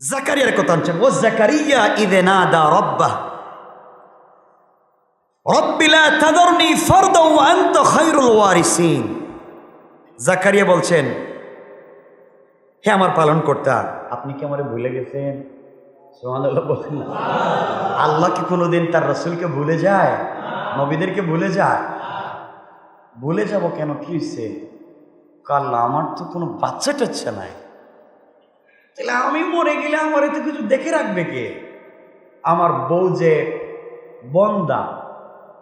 জাকারিয়ার কথা আনছেন। ও জাকারিয়া ইদে না দা রব্বাহ রব্বিলা তাদরনি ফরদা আনতা খায়রুল ওয়ারিসিন। জাকারিয়া বলছেন, হে আমার পালন কর্তা আপনি কি আমারে ভুলে গেছেন? আল্লাহ কি কোনোদিন তার রসুলকে ভুলে যায়? নবীদেরকে ভুলে যায়? ভুলে যাব কেন? কি হয়েছে কাল্লা আমার তো কোনো বাচ্চা টাচ্চা নাই। তাহলে আমি মরে গেলে আমার এতে কিছু দেখে রাখবে কে? আমার বউ যে বন্দা,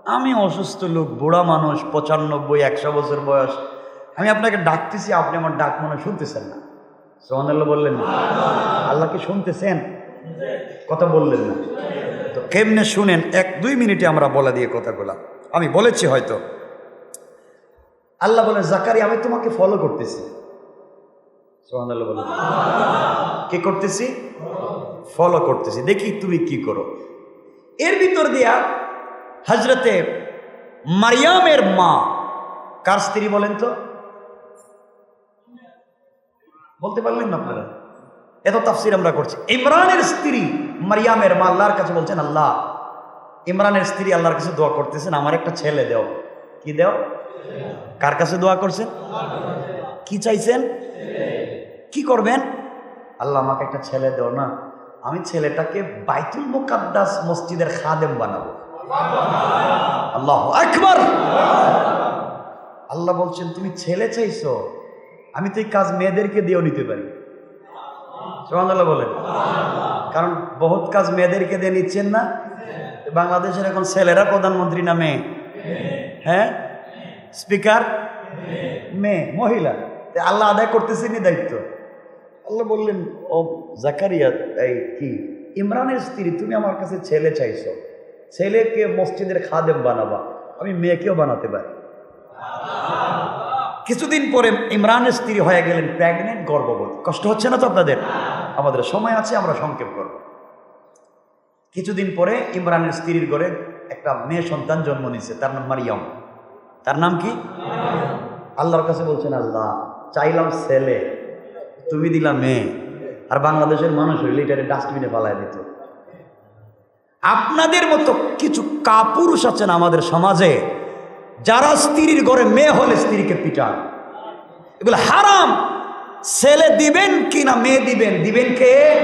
আমি অসুস্থ লোক, বুড়া মানুষ, পঁচানব্বই, একশো বছর বয়স। আমি আপনাকে ডাকতেছি, আপনি আমার ডাক মনে শুনতেছেন না। সোহানাল্লাহ বললেন না। আল্লাহ কি শুনতেছেন? কথা বললেন না। তো কেমনে শুনেন? এক, দুই মিনিটে আমরা বলা দিয়ে কথাগুলা। আমি বলেছি হয়তো। আল্লাহ বলেন জাকারি আমি তোমাকে ফলো করতেছি। কি করতেছি? ফলো করতেছি। দেখি তুমি কি করো। এর ভিতর দিয়া হজরতে মারিয়ামের মা, কার স্ত্রী বলেন তো? বলতে পারলেন না আপনারা? এত তাফসির আমরা করছি। ইমরানের স্ত্রী মারিয়ামের মা, আল্লাহর কাছে বলছেন, আল্লাহ, ইমরানের স্ত্রী আল্লাহর কাছে দোয়া করতেছেন, আমার একটা ছেলে দেও। কি দেও? কার কাছে দোয়া করছেন? কি চাইছেন? কি করবেন? আল্লাহ আমাকে একটা ছেলে দেও না, আমি ছেলেটাকে বাইতুল মুকাদ্দাস মসজিদের খাদেম বানাবো। আল্লাহ আকবার! আল্লাহ বলছেন, তুমি ছেলে চাইছো, আমি তো এই কাজ মেয়েদেরকে দিয়েও নিতে পারি। সোহানাল্লাহ বলেন। কারণ বহুত কাজ মেয়েদেরকে দিয়ে নিচ্ছেন না। বাংলাদেশের এখন ছেলেরা প্রধানমন্ত্রী না মেয়ে? হ্যাঁ? স্পিকার? মেয়ে, মহিলা। আল্লাহ আদায় করতেছেনই দায়িত্ব। আল্লাহ বললেন, ও জাকারিয়া, এই কি? ইমরানের স্ত্রী, তুমি আমার কাছে ছেলে চাইছো। ছেলেকে মসজিদের খাদেম বানাবা, আমি মেয়েকেও বানাতে পারি। কিছুদিন পরে ইমরানের স্ত্রী হয়ে গেলেন প্রেগনেন্ট গর্ভবতী। কষ্ট হচ্ছে না তো আপনাদের? আমাদের সময় আছে, আমরা সংক্ষেপ করব। কিছুদিন পরে ইমরানের স্ত্রীর ঘরে একটা মেয়ে সন্তান জন্ম নিছে তার নাম মারিয়াম। তার নাম কি? আল্লাহর কাছে বলছেন, আল্লাহ, চাইলাম ছেলে তুমি দিলা মেয়ে। আর বাংলাদেশের মানুষ হইলে ডাস্টবিনে ফালাই দিত। আপনাদের মতো কিছু কাপুরুষ আছেন আমাদের সমাজে, যারা স্ত্রীর ঘরে মেয়ে হলে স্ত্রীকে পিটান। এগুলো হারাম। ছেলে দিবেন কি না মেয়ে দিবেন? দিবেন কে?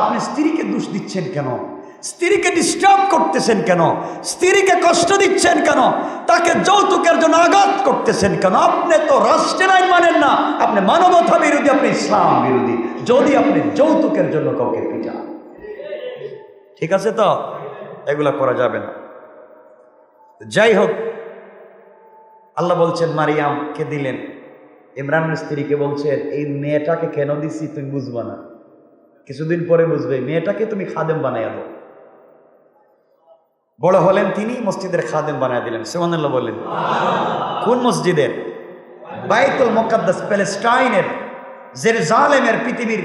আপনি স্ত্রীকে দোষ দিচ্ছেন কেন? স্ত্রীকে ডিস্টার্ব করতেছেন কেন? স্ত্রীকে কষ্ট দিচ্ছেন কেন? তাকে যৌতুকের জন্য আঘাত করতেছেন কেন? আপনি তো রাষ্ট্রের আইন মানেন না। আপনি মানবতা বিরোধী, আপনি ইসলাম বিরোধী। যদি আপনি যৌতুকের জন্য কাউকে পিটান। ঠিক আছে তো? এগুলা করা যাবে না। যাই হোক, আল্লাহ বলছেন, মারিয়ামকে দিলেন। ইমরানের স্ত্রীকে বলছেন, এই মেয়েটাকে কেন দিছি? তুমি বুঝবা না। কিছুদিন পরে বুঝবে। মেয়েটাকে তুমি খাদেম বানাইয়া দাও। বড় হলেন তিনি, মসজিদের খাদেম বানায় দিলেন। সুমানুল্লাহ বললেন, কোন মসজিদের? বাইতুল মোকাদ্দাস প্যালেস্টাইনের জেরুজালেমের পৃথিবীর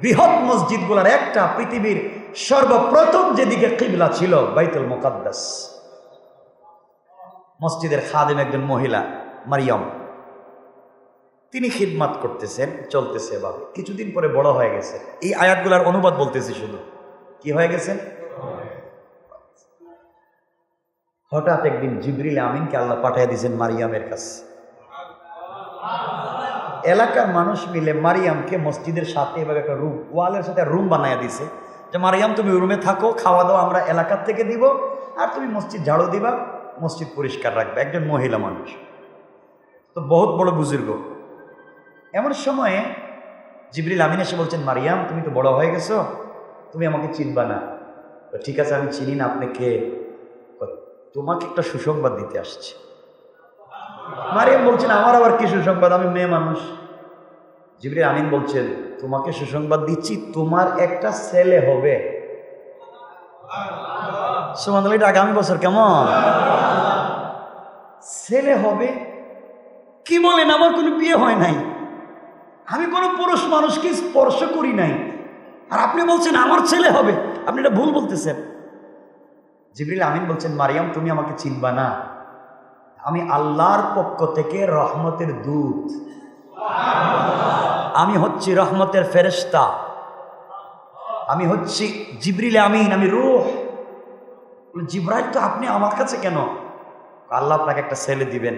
বৃহৎ মসজিদগুলোর একটা পৃথিবীর সর্বপ্রথম যেদিকে কিবলা ছিল, বাইতুল মোকাদ্দাস। মসজিদের খাদেম একজন মহিলা, মারিয়ম। তিনি খিদমাত করতেছেন, চলতেছে এভাবে। কিছুদিন পরে বড় হয়ে গেছে। এই আয়াতগুলার অনুবাদ বলতেছি শুধু। কি হয়ে গেছেন হঠাৎ একদিন জিবরিল আমিনকে আল্লাহ পাঠিয়ে দিয়েছেন মারিয়ামের কাছে। এলাকার মানুষ মিলে মারিয়ামকে মসজিদের সাথে এভাবে একটা রুম, ওয়ালের সাথে রুম বানায় দিছে যে মারিয়াম, তুমি রুমে থাকো, খাওয়া দাওয়া আমরা এলাকার থেকে দিব, আর তুমি মসজিদ ঝাড়ু দিবা, মসজিদ পরিষ্কার রাখবে, একজন মহিলা মানুষ। তো বহুত বড় বুজুর্গ। এমন সময়ে জিবরিল আমিন এসে বলছেন, মারিয়াম, তুমি তো বড় হয়ে গেছো, তুমি আমাকে চিনবা না। তো ঠিক আছে, আমি চিনি না, আপনি কে? তোমাকে একটা সুসংবাদ দিতে আসছে। মারিয়াম বলছেন আমার আবার কি সুসংবাদ? আমি মেয়ে মানুষ। জিবরিল আমিন বলছেন তোমাকে সুসংবাদ দিচ্ছি, তোমার একটা ছেলে হবে। আগামী বছর, কেমন? ছেলে হবে? কি বলেন, আমার কোনো বিয়ে হয় নাই। আমি কোনো পুরুষ মানুষকে স্পর্শ করি নাই। আর আপনি বলছেন, আমার ছেলে হবে। আপনি এটা ভুল বলতেছেন। জিবরিল আমিন বলছেন, মারিয়াম, তুমি আমাকে চিনবা না। আমি আল্লাহর পক্ষ থেকে রহমতের দূত। আমি হচ্ছি রহমতের ফেরেস্তা আমি হচ্ছি জিবরিল আমিন, আমি রুহ। জিব্রাইল, তো আপনি আমার কাছে কেন? আল্লাহ আপনাকে একটা ছেলে দিবেন।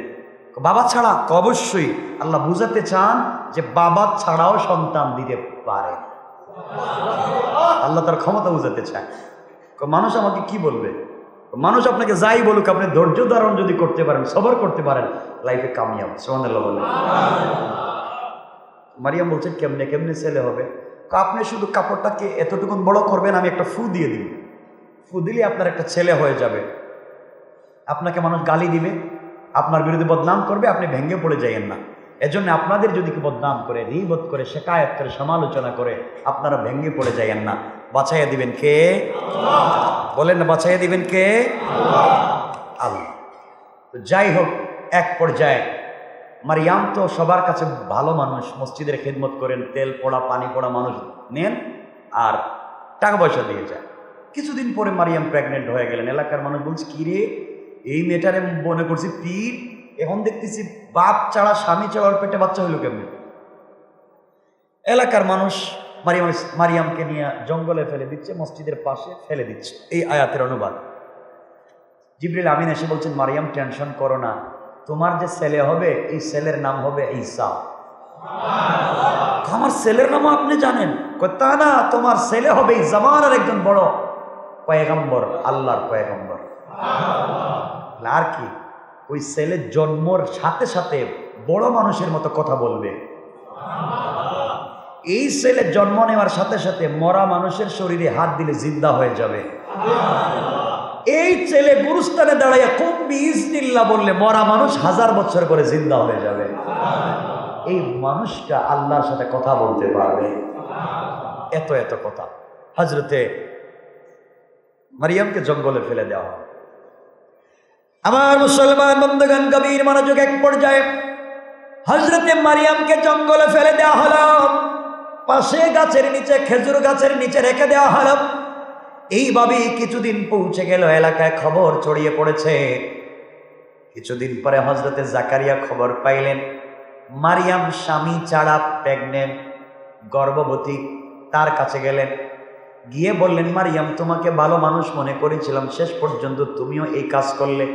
বাবা ছাড়া অবশ্যই আল্লাহ বুঝাতে চান যে বাবা ছাড়াও সন্তান দিতে পারে। আল্লাহ তার ক্ষমতা বুঝাতে চায়। মানুষ আমাকে কি বলবে? মানুষ আপনাকে যাই বলুক আপনি ধৈর্য ধারণ যদি করতে পারেন সবর করতে পারেন লাইফে কামিয়াব। সোহানুল্লাহ বলেন। মারিয়াম বলছেন কেমনে কেমনে ছেলে হবে? ক আপনি শুধু কাপড়টাকে এতটুকুন বড় করবেন আমি একটা ফু দিয়ে দিব। ফু দিলে আপনার একটা ছেলে হয়ে যাবে। আপনাকে মানুষ গালি দিবে আপনার বিরুদ্ধে বদনাম করবে আপনি ভেঙে পড়ে যাইয়েন না। এজন্য আপনাদের যদি কেউ বদনাম করে রিবোধ করে শেখায়ত করে সমালোচনা করে আপনারা ভেঙে পড়ে যাইয়েন না। বাছাইয়া দিবেন কে? বলেন না, বাছাইয়া দিবেন কে? আল্লাহ। তো যাই হোক, এক পর্যায়ে মারিয়াম তো সবার কাছে ভালো মানুষ, মসজিদের খেদমত করেন, তেল পোড়া, পানি পোড়া মানুষ নেন, আর টাকা পয়সা দিয়ে যায়। কিছুদিন পরে মারিয়াম প্রেগনেন্ট হয়ে গেলেন। এলাকার মানুষ বলছে, কি রে? এই মেয়েটারে মনে করছি পীর। এখন দেখতেছি বাপ ছাড়া স্বামী ছাড়া পেটে বাচ্চা হইল কেমনি? এলাকার মানুষ মারিয়াম মারিয়ামকে নিয়ে জঙ্গলে ফেলে দিচ্ছে মসজিদের পাশে ফেলে দিচ্ছে। এই আয়াতের অনুবাদ। জিবরিল আমিন এসে বলছেন মারিয়াম টেনশন করো না। তোমার যে ছেলে হবে এই ছেলের নাম হবে ঈসা। আমার ছেলের নামও আপনি জানেন। তা না তোমার ছেলে হবে এই জামানের একজন বড় পয়গম্বর আল্লাহর পয়গম্বর। আর কি? ওই ছেলে জন্মর সাথে সাথে বড় মানুষের মতো কথা বলবে। এই ছেলে জন্ম নেওয়ার সাথে সাথে মরা মানুষের শরীরে হাত দিলে জিন্দা হয়ে যাবে। এই ছেলে গুরুস্থানে দাঁড়াইয়া কুম্বি ইসনিল্লা বললে মরা মানুষ হাজার বছর করে জিন্দা হয়ে যাবে। এই মানুষটা আল্লাহর সাথে কথা বলতে পারবে। এত এত কথা। হজরতে মারিয়ামকে জঙ্গলে ফেলে দেওয়া আমার মুসলমান বন্ধুগান কবির মনোযোগ এক পর্যায়ে হজরতে মারিয়ামকে জঙ্গলে ফেলে দেওয়া হলো। পাশে গাছের নিচে, খেজুর গাছের নিচে রেখে দেওয়া হলো। এইভাবেই কিছুদিন পৌঁছে গেল, এলাকায় খবর ছড়িয়ে পড়েছে। কিছুদিন পরে হজরতে জাকারিয়া খবর পাইলেন, মারিয়াম স্বামী ছাড়া প্রেগনেন্ট গর্ভবতী তার কাছে গেলেন। গিয়ে বললেন, মারিয়াম, তোমাকে ভালো মানুষ মনে করেছিলাম, শেষ পর্যন্ত তুমিও এই কাজ করলে।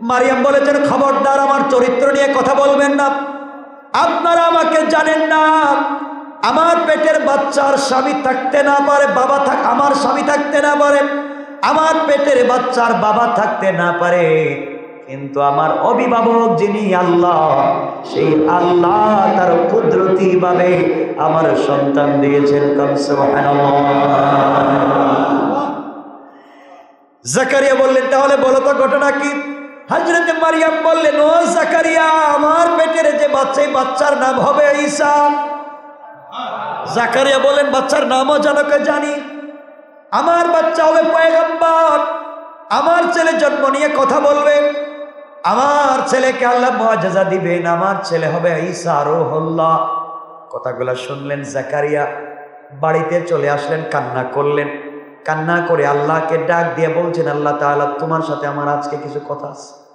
মারিয়াম বলেছেন, খবরদার, আমার চরিত্র নিয়ে কথা বলবেন না। আপনারা আমাকে জানেন না। আমার পেটের বাচ্চার স্বামী থাকতে না পারে, বাবা থাক, আমার স্বামী থাকতে না পারে। আমার পেটের বাচ্চার বাবা থাকতে না পারে। কিন্তু আমার অভিভাবক যিনি আল্লাহ, সেই আল্লাহ তার কুদরতি ভাবে আমার সন্তান দিয়েছেন জাকারিয়া বললেন, তাহলে বলো তো ঘটনা কি? হজরত মারিয়াম বললেন, ও জাকারিয়া, আমার পেটের যে বাচ্চা বাচ্চার নাম হবে ঈসা। জাকারিয়া বলেন, বাচ্চার নামও জনকে জানি। আমার বাচ্চা হবে পয়গম্বর। আমার ছেলে জন্ম নিয়ে কথা বলবে আমার ছেলেকে আল্লাহ মজাজা দিবেন। আমার ছেলে হবে ঈসা রোহল্লা কথাগুলো শুনলেন জাকারিয়া। বাড়িতে চলে আসলেন, কান্না করলেন। কান্না করে আল্লাহকে ডাক দিয়ে বলছেন, আল্লাহ তাআলা, তোমার সাথে আমার আজকে কিছু কথা আছে।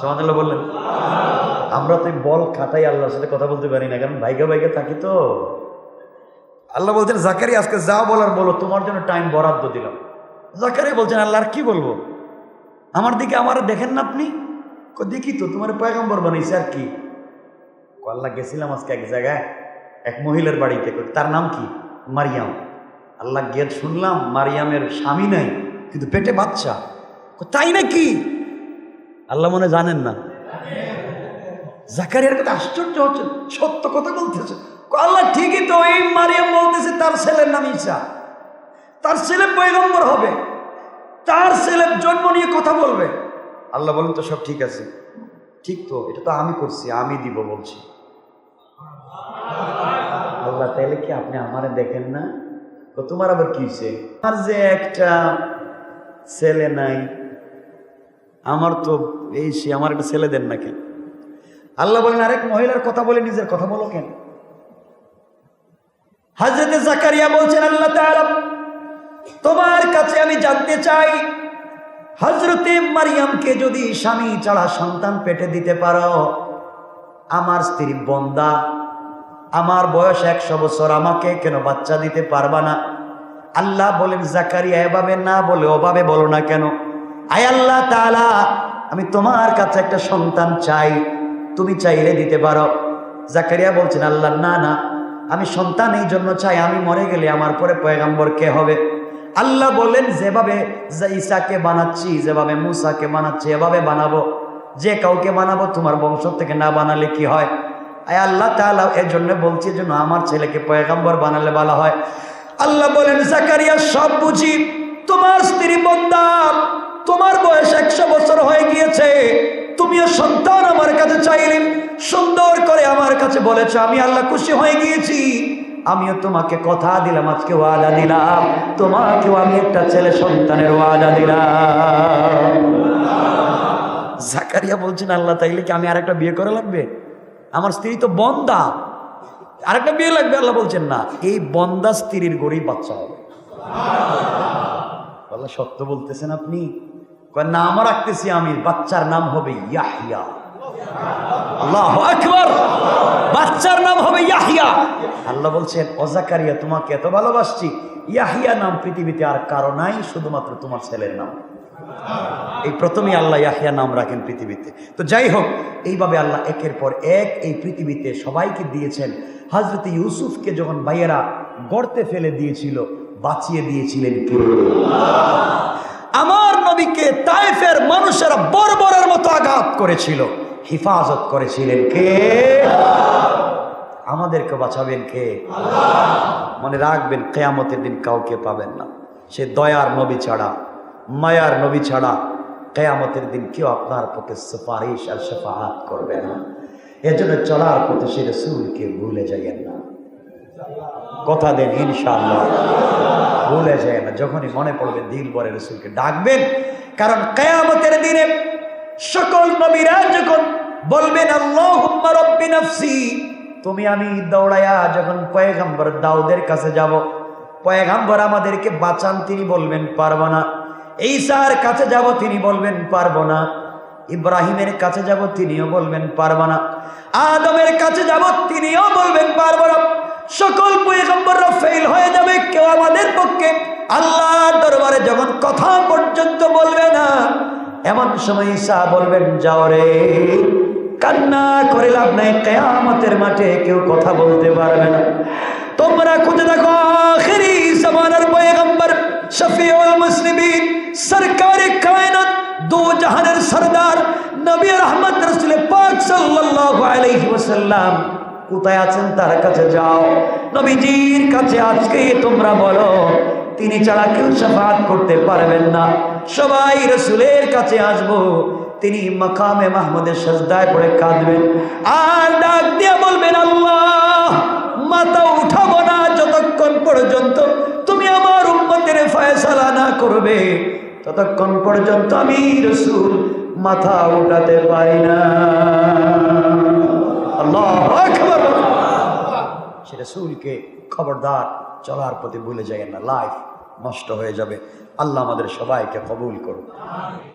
সোহানুল্লাহ বললেন। আমরা তো বল খাটাই আল্লাহর সাথে কথা বলতে পারি না, কারণ ভাইকে ভাইকে থাকি তো। আল্লাহ বলছেন জাকারি আজকে যা বলার বলো, তোমার জন্য টাইম বরাদ্দ দিলাম। জাকারি বলছেন, আল্লাহ, আর কি বলব? আমার দিকে আমার দেখেন না আপনি? দেখি তো, তোমার পয়গম্বর বানাইছে আর কি? আল্লাহ, গেছিলাম আজকে এক জায়গায়, এক মহিলার বাড়িতে। তার নাম কি? মারিয়াম। আল্লাহ গিয়ে শুনলাম, মারিয়ামের স্বামী নাই, কিন্তু পেটে বাচ্চা। তাই নাকি? আল্লাহ মনে জানেন না। জাকারিয়ার কথা আশ্চর্য হচ্ছে, সত্য কথা বলতেছে। আল্লাহ ঠিকই তো, এই মারিয়াম বলতেছে, তার ছেলের নাম ঈসা। তার ছেলে পয়গম্বর হবে। তার ছেলে জন্ম নিয়ে কথা বলবে। আল্লাহ বলেন, তো সব ঠিক আছে। ঠিক তো, এটা তো আমি করছি, আমি দিব বলছি। আল্লাহ, তাইলে কি আপনি আমারে দেখেন না? তোমার আবার কি হয়েছে আমার যে একটা ছেলে নাই, আমার তো এই সে, আমার একটা ছেলে দেন না কেন? আল্লাহ বলেন, আরেক মহিলার কথা বলে নিজের কথা বলো কেন? হাজরতে জাকারিয়া বলছেন, আল্লাহ তোমার কাছে আমি জানতে চাই, হজরতে মারিয়ামকে যদি স্বামী ছাড়া সন্তান পেটে দিতে পারো, আমার স্ত্রী বন্দা, আমার বয়স একশো বছর, আমাকে কেন বাচ্চা দিতে পারবা না? আল্লাহ বলেন, জাকারিয়া এভাবে না বলে, ওভাবে বলো না কেন? আয় আল্লাহ তাআলা, আমি তোমার কাছে একটা সন্তান চাই তুমি চাইলে দিতে পারো। জাকারিয়া বলছেন, আল্লাহ, না না। আমি সন্তান এই জন্য চাই, আমি মরে গেলে আমার পরে পয়গাম্বর কে হবে? আল্লাহ বলেন যেভাবে যে ঈসাকে বানাচ্ছি, যেভাবে মুসাকে বানাচ্ছি, এভাবে বানাবো। যে কাউকে বানাবো, তোমার বংশ থেকে না বানালে কি হয়? আয় আল্লাহ তাআলা এর জন্য বলছি যেন আমার ছেলেকে পয়গাম্বর বানালে বলা হয়। আল্লাহ বলেন, জাকারিয়া, সব বুঝি। তোমার স্ত্রী বন্দা তোমার বয়স একশো বছর হয়ে গিয়েছে। তুমিও সন্তান আমার কাছে চাইলে সুন্দর করে আমার কাছে বলেছ, আমি আল্লাহ খুশি হয়ে গিয়েছি। আমিও তোমাকে কথা দিলাম, আজকে ওয়াদা দিলাম। তোমাকেও আমি একটা ছেলে সন্তানের ওয়াদা দিলাম। জাকারিয়া বলছেন, আল্লাহ, তাইলে কি আমি আরেকটা বিয়ে করা লাগবে? আমার স্ত্রী তো বন্দা। আরেকটা বিয়ে লাগবে? আল্লাহ বলছেন, না, এই বন্দা স্ত্রীর গড়েই বাচ্চা হবে। আল্লাহ, সত্য বলতেছেন আপনি? কয় নাম রাখতেছি আমি বাচ্চার নাম হবে ইয়াহিয়া। আল্লাহ আকবার। বাচ্চার নাম হবে ইয়াহিয়া। আল্লাহ বলছেন অজাকারিয়া তোমাকে এত ভালোবাসছি। ইয়াহিয়া নাম পৃথিবীতে আর কারও নাই, শুধুমাত্র তোমার ছেলের নাম। এই প্রথমেই আল্লাহ ইয়াহিয়া নাম রাখেন পৃথিবীতে। তো যাই হোক, এইভাবে আল্লাহ একের পর এক এই পৃথিবীতে সবাইকে দিয়েছেন। হজরত ইউসুফকে যখন ভাইয়েরা গর্তে ফেলে দিয়েছিল, বাঁচিয়ে দিয়েছিলেন কে তাইফের মানুষেরা বর্বরের মতো আঘাত করেছিল। হিফাজত করেছিলেন কে? আমাদেরকে বাঁচাবেন কে? মনে রাখবেন, কেয়ামতের দিন কাউকে পাবেন না। সে দয়ার নবী ছাড়া, মায়ার নবী ছাড়া কেয়ামতের দিন কেউ আপনার পক্ষে সুপারিশ আর শেফাহাত করবে না। এজন্য চলার পথে সে রসুলকে ভুলে যাইয়েন না। কথা দেন, ইনশাআল্লাহ। ভুলে যায় না। যখনই মনে পড়বে দিল পরে রসুলকে ডাকবেন কারণ কেয়ামতের দিনে সকল নবীরা যখন বলবেন আল্লাহ তুমি আমি দৌড়াইয়া যখন পয়গাম্বর দাউদের কাছে যাব, পয়গাম্বর আমাদেরকে বাঁচান, তিনি বলবেন, পারব না। ঈসার কাছে যাব, তিনি বলবেন, পারব না। ইব্রাহিমের কাছে যাব, তিনিও বলবেন, পারব না। আদমের কাছে যাব, তিনিও বলবেন, পারব না। সকল পয়গম্বররা ফেল হয়ে যাবে, কেউ আমাদের পক্ষে আল্লাহর দরবারে যখন কথা পর্যন্ত বলবে না, এমন সময় ঈসা বলবেন, যাও রে, কান্না করে লাভ নাই, কেয়ামতের মাঠে কেউ কথা বলতে পারবে না। তোমরা খুঁজে দেখো সরকারে সরদার নবী কোথায় আছেন? তার কাছে যাও। নবীজির কাছে আজকে তোমরা বলো তিনি ছাড়া কেউ সাফাত করতে পারবেন না। সবাই রসুলের কাছে আসব। তিনি মাকামে মাহমুদের সাজদায় পড়ে কাঁদবেন। আর ডাক দিয়ে বলবেন, আল্লাহ, মাথা উঠাবো না যতক্ষণ পর্যন্ত তুমি আমার উম্মতের ফয়সালা না করবে। ততক্ষণ পর্যন্ত আমি রসুল মাথা উঠাতে পারি না। আল্লাহ সে রসুলকে খবরদার চলার প্রতি ভুলে যায় না। লাইফ নষ্ট হয়ে যাবে। আল্লাহ আমাদের সবাইকে কবুল করুন